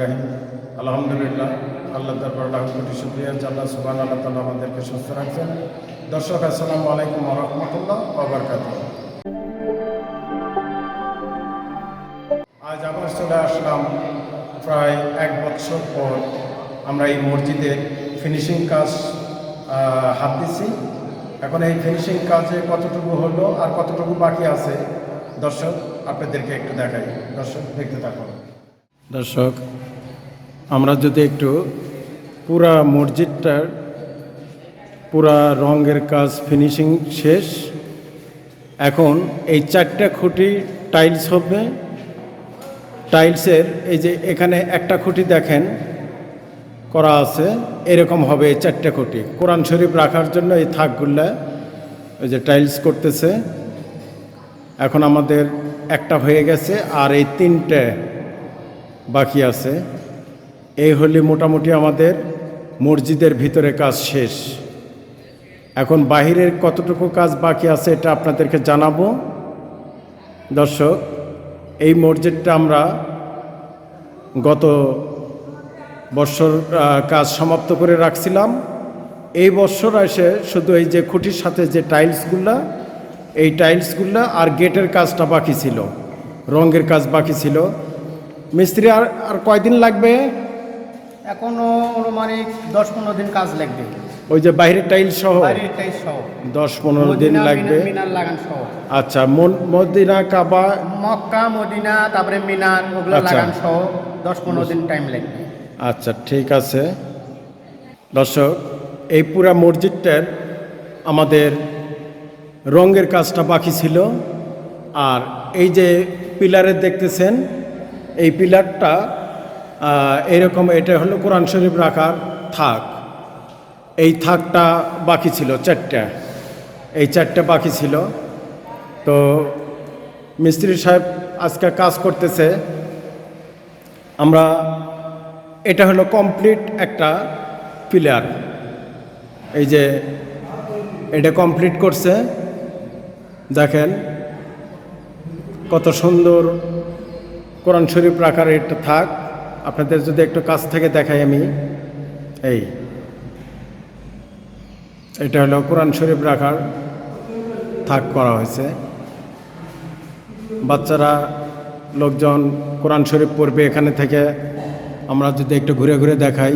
রাহিম। আলহামদুলিল্লাহ আল্লাহ তারপর লাখ কোটি শুক্রিয়া আল্লাহ সুবান আল্লাহ তালা আমাদেরকে সুস্থ রাখছেন। দর্শক, আসসালামু আলাইকুম রহমতুল্লাহ ওবরকাত আজ আবার চলে আসলাম প্রায় এক বছর পর আমরা এই মসজিদে ফিনিশিং কাজ হাত দিছি। এখন এই ফিনিশিং কাজে কতটুকু হলো আর কতটুকু বাকি আছে? দর্শক আপনাদেরকে একটু দেখাই। দর্শক, দেখতে থাকুন। দর্শক, আমরা যদি একটু পুরা মসজিদটার পুরা রঙের কাজ ফিনিশিং শেষ, এখন এই চারটা খুঁটি টাইলস হবে। টাইলসের এই যে এখানে একটা খুঁটি দেখেন, করা আছে, এরকম হবে এই চারটে খুঁটি। কোরআন শরীফ রাখার জন্য এই থাকগুলা ওই যে টাইলস করতেছে। এখন আমাদের একটা হয়ে গেছে আর এই তিনটে বাকি আছে। এই হলে মোটামুটি আমাদের মসজিদের ভিতরে কাজ শেষ। এখন বাহিরের কতটুকু কাজ বাকি আছে এটা আপনাদেরকে জানাব। দর্শক এই মসজিদটা আমরা গত আহ, কাজ সমাপ্ত করে রাখছিলাম। এই বৎসর এসে শুধু এই যে খুঁটির সাথে যে টাইলসগুলা এই টাইলসগুলা আর গেটের কাজটা বাকি ছিল রঙের কাজ বাকি ছিল। মিস্ত্রি আর আর কয়দিন লাগবে? এখনও অনুমানিক দশ পনেরো দিন কাজ লাগবে। ওই যে বাইরের টাইলস সহ? দশ পনেরো দিন লাগবে। আচ্ছা মদিনা কাবা? মক্কা মদিনা তারপরে মিনার ওগুলো আচ্ছা। লাগান সহ। দশ পনেরো দিন টাইম লাগবে। আচ্ছা ঠিক আছে। দর্শক এই পুরা মসজিদটার আমাদের রঙের কাজটা বাকি ছিল। আর এই যে পিলারে দেখতেছেন, এই পিলারটা এরকম এটা হলো কোরআন শরীফ রাখার থাক। এই থাকটা বাকি ছিল চারটা। এই চারটা বাকি ছিল। তো মিস্ত্রি সাহেব আজকে কাজ করতেছে। আমরা, এটা হলো কমপ্লিট একটা পিলার। এই যে এটা কমপ্লিট করছে। দেখেন, কত সুন্দর কোরআন শরীফ রাখার একটা থাক। আপনাদের যদি একটু কাছ থেকে দেখাই আমি। এই, এটা হলো কোরআন শরীফ রাখার থাক করা হয়েছে। বাচ্চারা, লোকজন কোরআন শরীফ পড়বে এখানে থেকে। আমরা যদি একটু ঘুরে ঘুরে দেখাই।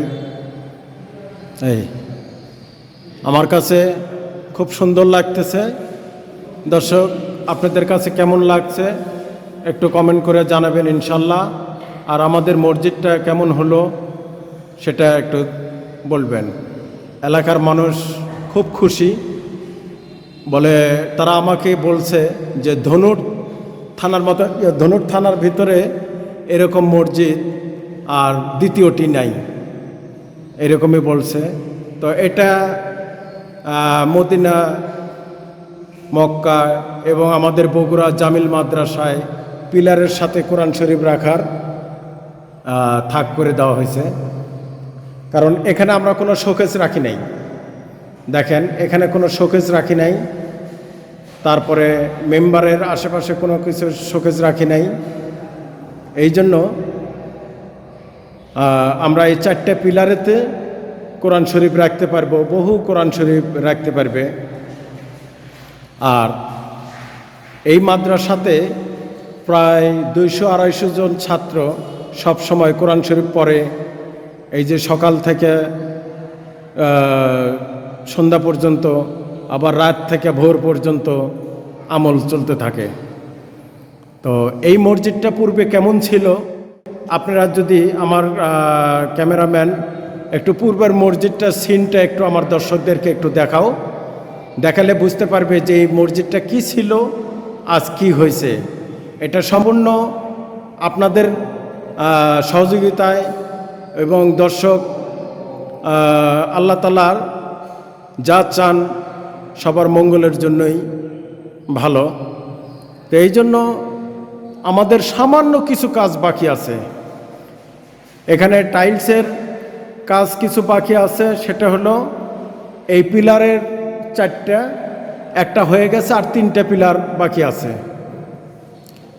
এই, আমার কাছে খুব সুন্দর লাগতেছে। দর্শক, আপনাদের কাছে কেমন লাগছে? একটু কমেন্ট করে জানাবেন ইনশাল্লাহ। আর আমাদের মসজিদটা কেমন হলো, সেটা একটু বলবেন। এলাকার মানুষ খুব খুশি। বলে, তারা আমাকে বলছে যে, ধনুর থানার মতো, ধনুর থানার ভিতরে এরকম মসজিদ আর দ্বিতীয়টি নাই। এরকমই বলছে। তো এটা মদিনা মক্কা এবং আমাদের বগুড়া জামিল মাদ্রাসায় পিলারের সাথে কোরআন শরীফ রাখার থাক করে দেওয়া হয়েছে। কারণ এখানে আমরা কোনো শোকেস রাখি নাই। দেখেন, এখানে কোনো শোকেস রাখি নাই। তারপরে মেম্বারের আশেপাশে কোনো কিছু শোকেজ রাখি নাই। এই জন্য আমরা এই চারটে পিলারেতে কোরআন শরীফ রাখতে পারব, বহু কোরআন শরীফ রাখতে পারবে। আর এই মাদ্রাসাতে প্রায় দুইশো আড়াইশো জন ছাত্র সব সময় কোরআন শরীফ পড়ে। এই যে সকাল থেকে সন্ধ্যা পর্যন্ত, আবার রাত থেকে ভোর পর্যন্ত আমল চলতে থাকে। তো এই মসজিদটা পূর্বে কেমন ছিল? আপনারা যদি আমার ক্যামেরাম্যান একটু পূর্বের মসজিদটার সিনটা একটু আমার দর্শকদেরকে একটু দেখাও। দেখালে বুঝতে পারবে যে এই মসজিদটা কি ছিল, আজ কি হয়েছে। এটা সম্পূর্ণ আপনাদের সহযোগিতায় এবং দর্শক আল্লাহ তালার যা চান সবার মঙ্গলের জন্যই ভালো। তো এই জন্য আমাদের সামান্য কিছু কাজ বাকি আছে। এখানে টাইলসের কাজ কিছু বাকি আছে, সেটা হলো এই পিলারের চারটা একটা হয়ে গেছে আর তিনটা পিলার বাকি আছে।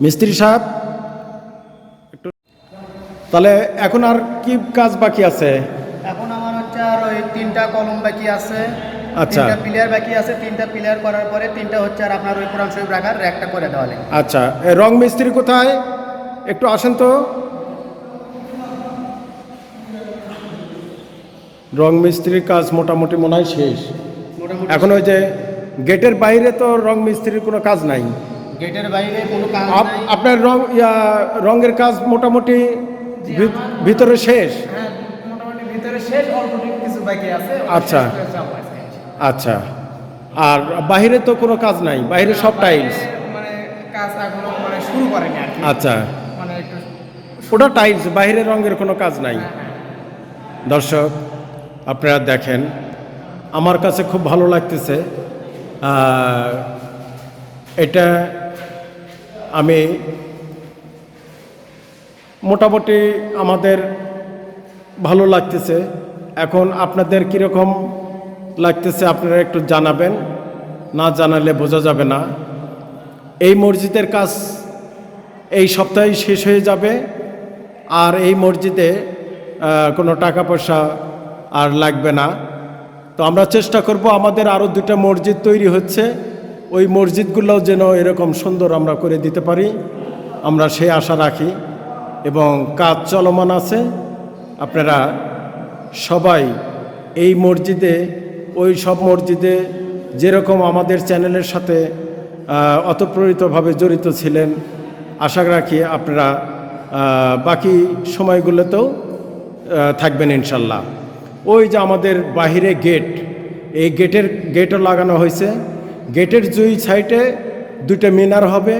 মিস্ত্রি সাহেব তাহলে এখন আর কি কাজ বাকি আছে? এখন আমার হচ্ছে আর ওই তিনটা কলম বাকি আছে আচ্ছা। তিনটা প্লেয়ার বাকি আছে তিনটা প্লেয়ার করার পরে তিনটা হচ্ছে আর আপনার ওই কোরআন শরীফ রাখার র্যাকটা করে দেওয়া লাগে। আচ্ছা রং মিস্ত্রি কোথায়? একটু আসেন তো। রং মিস্ত্রির কাজ মোটামুটি মনে হয় শেষ। এখন ওই যে গেটের বাইরে তো রং মিস্ত্রির কোনো কাজ নাই। গেটের বাইরে কোনো কাজ আপনার রং ইয়া, রঙের কাজ মোটামুটি ভিতরে শেষ? হ্যাঁ মোটামুটি ভিতরে শেষ অল্প কিছু বাকি আছে। আচ্ছা। আচ্ছা। আর বাইরে তো কোনো কাজ নাই বাইরে সব টাইলস মানে কাজ এখনও মানে আচ্ছা। মানে একটু ওটা টাইলস বাইরে রঙের কোনো কাজ নাই। দর্শক আপনারা দেখেন আমার কাছে খুব ভালো লাগতেছে। এটা আমি মোটামুটি আমাদের ভালো লাগতেছে। এখন আপনাদের কীরকম লাগতেছে আপনারা একটু জানাবেন, না জানালে বোঝা যাবে না। এই মসজিদের কাজ এই সপ্তাহেই শেষ হয়ে যাবে আর এই মসজিদে কোনো টাকা পয়সা আর লাগবে না। তো আমরা চেষ্টা করব আমাদের আরও দুটা মসজিদ তৈরি হচ্ছে। ওই মসজিদগুলোও যেন এরকম সুন্দর আমরা করে দিতে পারি। আমরা সেই আশা রাখি এবং কাজ চলমান আছে। আপনারা সবাই এই মসজিদে, ওই সব মসজিদে যেরকম আমাদের চ্যানেলের সাথে অতপ্রেরিতভাবে জড়িত ছিলেন, আশা রাখি আপনারা বাকি সময়গুলোতেও থাকবেন ইনশাল্লাহ। ওই যে আমাদের বাহিরে গেট, এই গেটের গেটও লাগানো হয়েছে। গেটের দুই সাইডে দুটো মিনার হবে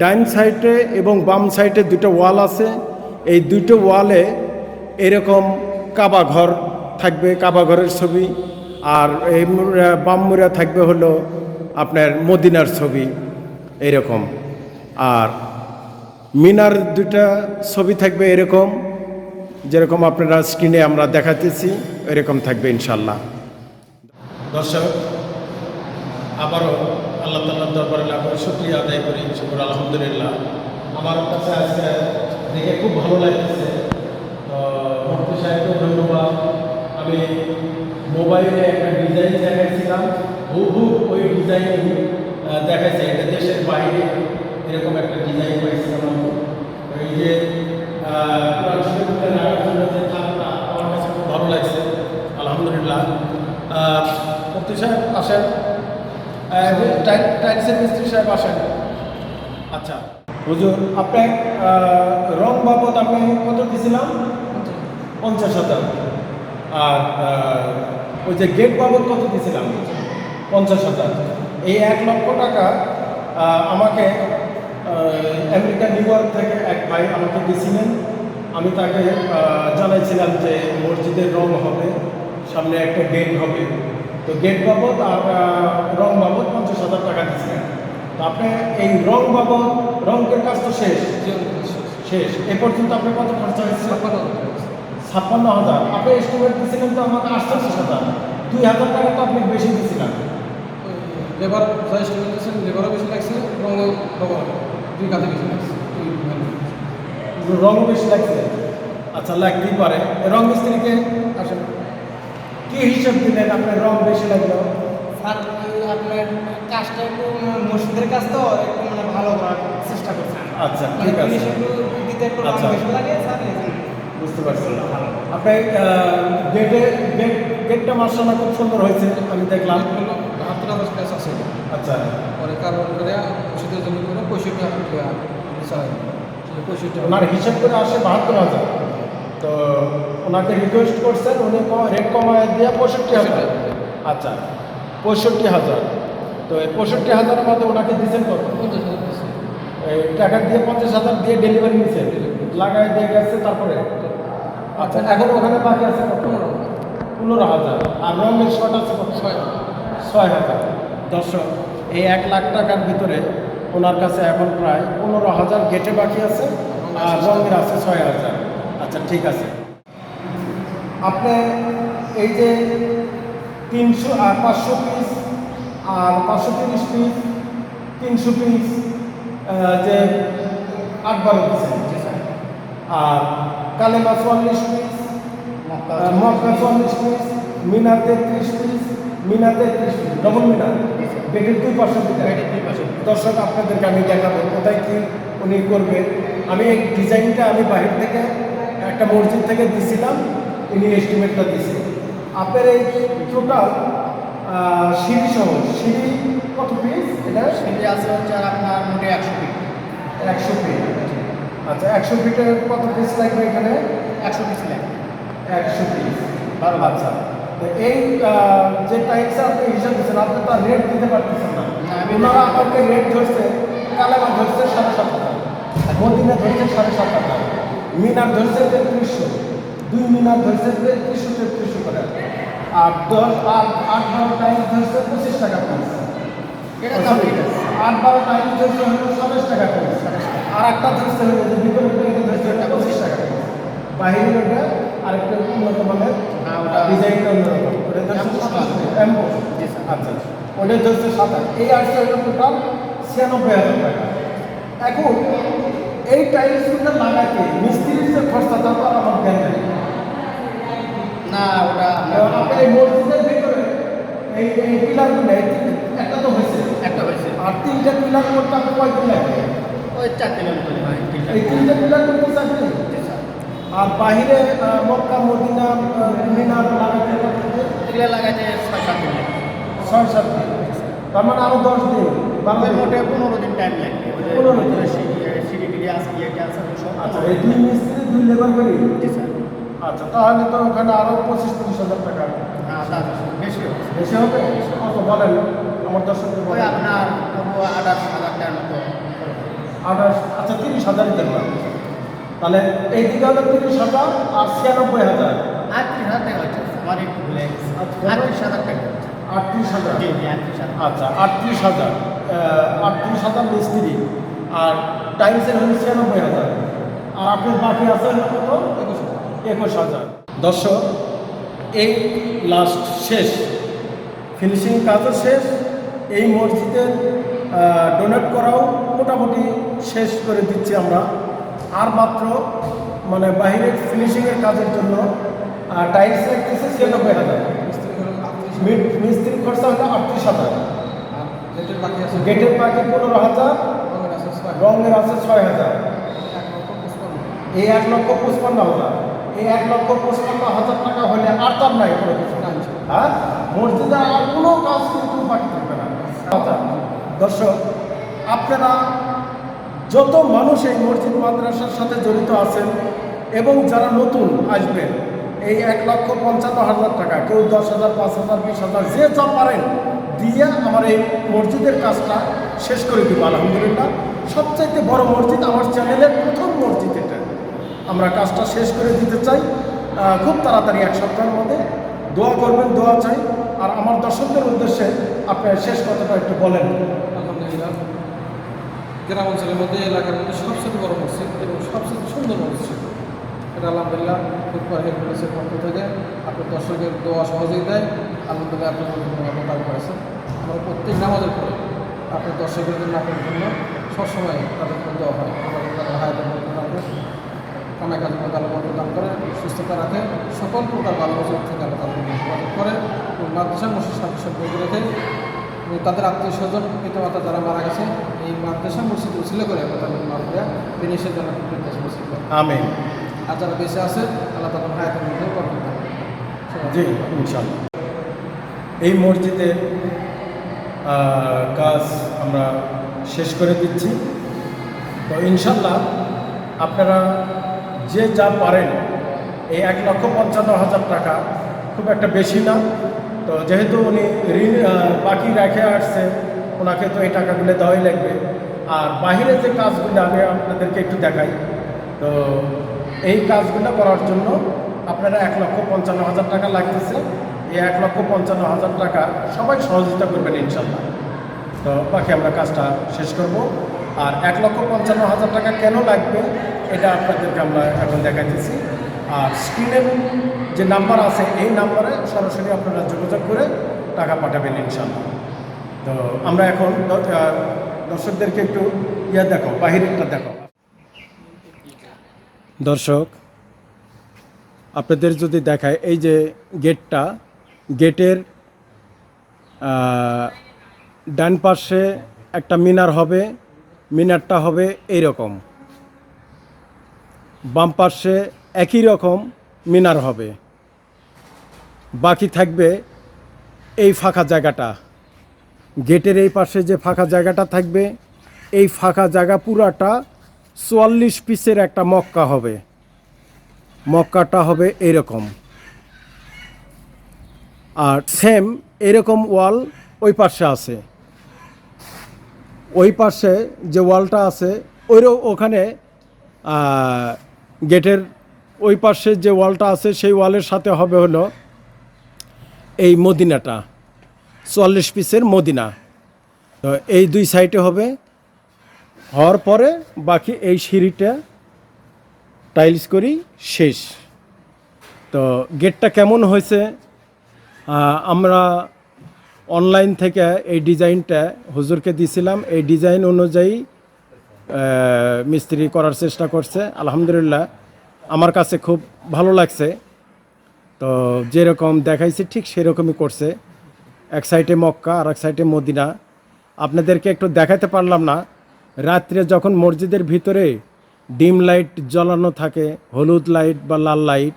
ডাইন সাইডে এবং বাম সাইডে দুটো ওয়াল আছে। এই দুটো ওয়ালে এরকম কাবা ঘর থাকবে, কাবা ঘরের ছবি। আর এই বাম মুড়া থাকবে হলো আপনার মদিনার ছবি, এরকম। আর মিনার দুটা ছবি থাকবে এরকম। যেরকম আপনারা স্ক্রিনে আমরা দেখাতেছি, এরকম থাকবে ইনশাল্লাহ দর্শক, আবারও আল্লাহ তাল্লাহ দরবারে লাভ করে শুক্রিয়া আদায় করি, শুকুর আলহামদুলিল্লাহ। আমার কাছে আজকে দেখে খুব ভালো লাগতেছে। তো মুক্তি সাহেবকে ধন্যবাদ। আমি মোবাইলে একটা ডিজাইন দেখাইছিলাম, হুবহু ওই ডিজাইন দেখাইছে। এটা দেশের বাইরে এরকম একটা ডিজাইন পাইছিলাম এই যে কোরআন আমার কাছে খুব ভালো লাগছে, আলহামদুলিল্লাহ। মুফতি সাহেব আসেন। টাইলসের মিস্ত্রি সাহেব আসেন। আচ্ছা হুজুর, আপনি রং বাবদ আপনি কত দিয়েছিলাম পঞ্চাশ হাজার। আর ওই যে গেট বাবদ কত দিয়েছিলাম পঞ্চাশ হাজার। এই এক লক্ষ টাকা আমাকে আমেরিকা, নিউ ইয়র্ক থেকে এক ভাই আমাকে দিয়েছিলেন আমি তাকে জানাইছিলাম যে মসজিদের রং হবে, সামনে একটা গেট হবে। তো গেট বাবদ আর রং বাবদ পঞ্চাশ হাজার টাকা দিয়েছিলেন। তো আপনি এই রং বাবদ, রঙের কাজ তো শেষ। শেষ। এ পর্যন্ত আপনি কত খরচা হয়েছে? ছাপ্পান্ন হাজার। আপনি এস্টিমেট দিয়েছিলেন তো আমাকে আটচল্লিশ হাজার। দুই হাজার টাকা তো আপনি বেশি দিয়েছিলেন। লেবার লেবারও বেশি লাগছে রঙও দুই কাতে বেশি লাগছে দুই মানে রং বেশি লাগছে। আচ্ছা লাগতেই পারে? রং মিস্ত্রিকে আসলে কি হিসাব দিলেন আপনার রং বেশি লাগল? স্যার আপনার কাজটা একটু মসজিদের কাজ তো একটু মানে ভালো করার চেষ্টা করছেন আচ্ছা মানে ঠিক আছে। দিতে একটু আচ্ছা। বেশি লাগে স্যার। বুঝতে পারছি। আপনি গেটে গেট গেটটা মার্শাল্লাহ খুব সুন্দর হয়েছে আমি দেখলাম। বাহাত্তর হাজার কাজ আছে। আচ্ছা। পরে কার্বন করে ওষুধের জন্য করে পঁয়ষট্টি হাজার টাকা চালাই পঁয়ষট্টি ওনার হিসাব করে আসে বাহাত্তর হাজার। তো ওনাকে রিকোয়েস্ট করছেন উনি রেট কমায় দিয়ে পঁয়ষট্টি হাজার। আচ্ছা পঁয়ষট্টি হাজার। তো এই পঁয়ষট্টি হাজারের মধ্যে ওনাকে দিচ্ছেন কত? টাকা দিয়ে পঞ্চাশ হাজার দিয়ে ডেলিভারি নিচ্ছে লাগাই দিয়ে গেছে তারপরে? আচ্ছা এখন ওখানে বাকি আছে কত পনেরো? হাজার। আর রঙের শর্ট আছে ছয় ছয় হাজার। দর্শক, এই এক লাখ টাকার ভিতরে ওনার কাছে এখন প্রায় পনেরো হাজার গেটে বাকি আছে, আর রঙের আছে ছয় হাজার। আচ্ছা ঠিক আছে। আপনি এই যে তিনশো আর পাঁচশো পিস আর পাঁচশো তিরিশ পিস তিনশো পিস যে আট বারো দিচ্ছেন আর কালেমা চুয়াল্লিশ পিস মক্কা চুয়াল্লিশ পিস মিনা তেত্রিশ পিস মিনা তেত্রিশ পিস ডবল মিনা গেটের দুই পাশে দর্শক আপনাদেরকে আমি দেখাবো কোথায় কি উনি করবে। আমি এই ডিজাইনটা আমি বাহির থেকে একটা মসজিদ থেকে দিছিলাম উনি এস্টিমেটটা দিছে। আপনার এই টোটাল সিঁড়ি সহ সিঁড়ি কত পিস এটা? সেটি আছে হচ্ছে আপনার মোটে একশো ফিট একশো ফিট আচ্ছা একশো ফিটের কত পিস লাগবে এখানে? একশো পিস লাগে একশো পিস ভালো আচ্ছা তো এই যে টাইপস আপনি হিসাব দিচ্ছেন আপনি তো রেট দিতে পারতেছেন না। ওনারা আপনাকে রেট ধরছে কালামা ধরছে সাড়ে সাত হাজার। মদিনা ধরছে সাড়ে সাত হাজার। মিনার ধরছে তেত্রিশশো। দুই মিনার ধরছে তেত্রিশশো তেত্রিশশো করে। আর দশ আর আট বারো টাইম ধরছে পঁচিশ টাকা পিস এটা। আট বারো টাইম ধরছে হলো সাতাশ টাকা পিস আর একটা ধরছে হলো যে বিপরীত ধরছে ওটা পঁচিশ টাকা পিস বাহিরের ওটা আরেকটা উন্নত মানের হ্যাঁ, ডিজাইনটা অন্যরকম ওটা ধরছে করা। স্যার। আচ্ছা ওটা ধরছে সাতাশ এই আসছে হলো টোটাল ছিয়ানব্বই হাজার টাকা। এখন এই টাইলসগুলো লাগাতে মিস্ত্রির যে খরচা তা তো আমার জ্ঞান নেই। না ওটা আপনার এই মসজিদের ভিতরে এই এই পিলারগুলো একটা তো হয়েছে। একটা হয়েছে। আর তিনটা পিলার করতে আপনার কয়দিন লাগবে? ওই চার কিলোমিটার তিনটা। এই তিনটা পিলার করতে চাকরি আর বাহিরে মক্কা মদিনা মিনার লাগাতে এগুলো লাগাইতে ছয় সাত দিন ছয় সাত দিন। তার মানে আরও দশ দিন। বারো মোটে পনেরো দিন টাইম লাগবে। পনেরো দিন। সিঁড়ি টিড়ি আছে আচ্ছা এই দুই মিস্ত্রি দুই লেবার করি আচ্ছা তাহলে তো ওখানে আরও পঁচিশ তিরিশ হাজার টাকা। হ্যাঁ বেশি হবে? বেশি হবে। কত বলেন? আমার দর্শকদের ওই আপনার আঠাশ হাজার টাকার মতো। আঠাশ আচ্ছা তিরিশ হাজারই দেখলাম। তাহলে এই দিকে হলো তিরিশ হাজার আর ছিয়ানব্বই হাজার। আটত্রিশ হাজার টাকা হচ্ছে আমার একটু ভুলে গেছে। আটত্রিশ হাজার টাকা আটত্রিশ হাজার? আচ্ছা আটত্রিশ হাজার। আটত্রিশ হাজার মিস্ত্রি। আর হলো ছিয়ানব্বই হাজার। আর আপনার বাকি আছে কত? একুশ হাজার। একুশ হাজার। দর্শক এই লাস্ট শেষ। ফিনিশিং কাজও শেষ। এই মসজিদের ডোনেট করাও মোটামুটি শেষ করে দিচ্ছি আমরা। আর মাত্র মানে বাইরের ফিনিশিংয়ের কাজের জন্য টাইলস লাগতেছে ছিয়ানব্বই হাজার। মিস্ত্রি খরচা হলো আটত্রিশ হাজার। গেটের বাকি বাকি পনেরো হাজার রঙের আছে ছয়। হাজার। এই এক লক্ষ পঁচপান্ন হাজার। এই এক লক্ষ পঁচপান্ন হাজার টাকা হলে আর তার নাই কোনো কিছু। হ্যাঁ? মসজিদে আর কোনো কাজ কিন্তু বাকি দর্শক, আপনারা যত মানুষ এই মসজিদ মাদ্রাসার সাথে জড়িত আছেন এবং যারা নতুন আসবেন, এই এক লক্ষ পঞ্চান্ন হাজার টাকা, কেউ দশ হাজার, পাঁচ হাজার, বিশ হাজার, যে যা পারেন দিয়ে আমার এই মসজিদের কাজটা শেষ করে দিব, আলহামদুলিল্লাহ। সবচাইতে বড় মসজিদ আমার চ্যানেলের প্রথম মসজিদ এটা। আমরা কাজটা শেষ করে দিতে চাই। খুব তাড়াতাড়ি এক সপ্তাহের মধ্যে দোয়া করবেন, দোয়া চাই। আর আমার দর্শকদের উদ্দেশ্যে আপনার শেষ কথাটা একটু বলেন। আলহামদুলিল্লাহ। গ্রাম অঞ্চলের মধ্যে এলাকার মধ্যে সবচেয়ে বড় মসজিদ এবং সবচেয়ে সুন্দর মসজিদ। এটা আলহামদুলিল্লাহ ফুটবল হেড পুলিশের পক্ষ থেকে আপনার দর্শকের দোয়া সহযোগিতায় আলহামদুলিল্লাহ আপনার মোকাবিলা করেছেন আমরা প্রত্যেক নামাজের পরে আপনার দর্শকের জন্য আপনার জন্য সবসময় তাদের দেওয়া হয় আমাদের হায়াতের মধ্যে রাখে কামে কাজের মধ্যে আলো মধ্যে দান করে সুস্থতা রাখে সকল প্রকার ভালো বছর থেকে আলো তাদের যোগাযোগ করে এবং মাদ্রাসা মসজিদ সাথে সম্পর্ক রেখে এবং তাদের আত্মীয় স্বজন পিতামাতা যারা মারা গেছে এই মাদ্রাসা মসজিদ উচিল করে আমরা তাদের মারা বিদেশের জন্য দেশ মসজিদ করে। আমি আর যারা বেঁচে আছে আল্লাহ তাদের হায়াতের মধ্যে করেন। জি ইনশাল্লাহ এই মসজিদে কাজ আমরা শেষ করে দিচ্ছি তো ইনশাল্লাহ আপনারা যে যা পারেন, এই এক লক্ষ পঞ্চান্ন হাজার টাকা খুব একটা বেশি না। তো যেহেতু উনি ঋণ বাকি রেখে আসছে, ওনাকে তো এই টাকাগুলো দেওয়াই লাগবে। আর বাহিরে যে কাজগুলো আমি আপনাদেরকে একটু দেখাই, তো এই কাজগুলো করার জন্য আপনারা এক লক্ষ পঞ্চান্ন হাজার টাকা লাগতেছে। এই এক লক্ষ পঞ্চান্ন হাজার টাকা সবাই সহযোগিতা করবেন ইনশাল্লাহ। তো বাকি আমরা কাজটা শেষ করব। আর এক লক্ষ পঞ্চান্ন হাজার টাকা কেন লাগবে, এটা আপনাদেরকে আমরা এখন দেখাইতেছি। আর স্ক্রিনের যে নাম্বার আছে, এই নাম্বারে সরাসরি আপনারা যোগাযোগ করে টাকা পাঠাবেন ইনশাল্লাহ তো আমরা এখন দর্শকদেরকে একটু ইয়ে দেখো, বাহিরেরটা দেখো। দর্শক, আপনাদের যদি দেখায়, এই যে গেটটা, গেটের ডান পাশে একটা মিনার হবে মিনারটা হবে এইরকম। বাম পাশে একই রকম মিনার হবে। বাকি থাকবে এই ফাঁকা জায়গাটা। গেটের এই পাশে যে ফাঁকা জায়গাটা থাকবে, এই ফাঁকা জায়গা পুরাটা চুয়াল্লিশ পিসের একটা মক্কা হবে। মক্কাটা হবে এরকম আর সেম এরকম ওয়াল ওই পাশে আছে। ওই পাশে যে ওয়ালটা আছে ওই ওখানে গেটের ওই পাশে যে ওয়ালটা আছে, সেই ওয়ালের সাথে হবে হলো এই মদিনাটা, চুয়াল্লিশ পিসের মদিনা। তো এই দুই সাইডে হবে। হওয়ার পরে বাকি এই সিঁড়িটা টাইলস করি শেষ। তো গেটটা কেমন হয়েছে আমরা অনলাইন থেকে এই ডিজাইনটা হুজুরকে দিয়েছিলাম এই ডিজাইন অনুযায়ী মিস্ত্রি করার চেষ্টা করছে। আলহামদুলিল্লাহ, আমার কাছে খুব ভালো লাগছে। তো যেরকম দেখাইছে, ঠিক সেরকমই করছে। এক সাইডে মক্কা, আর এক সাইডে মদিনা। আপনাদেরকে একটু দেখাতে পারলাম না। রাত্রে যখন মসজিদের ভিতরে ডিম লাইট জ্বালানো থাকে, হলুদ লাইট বা লাল লাইট,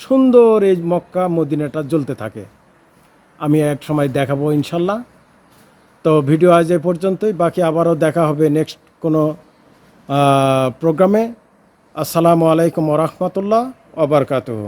সুন্দর এই মক্কা মদিনাটা জ্বলতে থাকে। আমি এক সময় দেখাবো ইনশাল্লাহ। তো ভিডিও আজ এ পর্যন্তই, বাকি আবারও দেখা হবে নেক্সট কোনো প্রোগ্রামে আসসালামু আলাইকুম রহমতুল্লাহ ওবরকাতুহ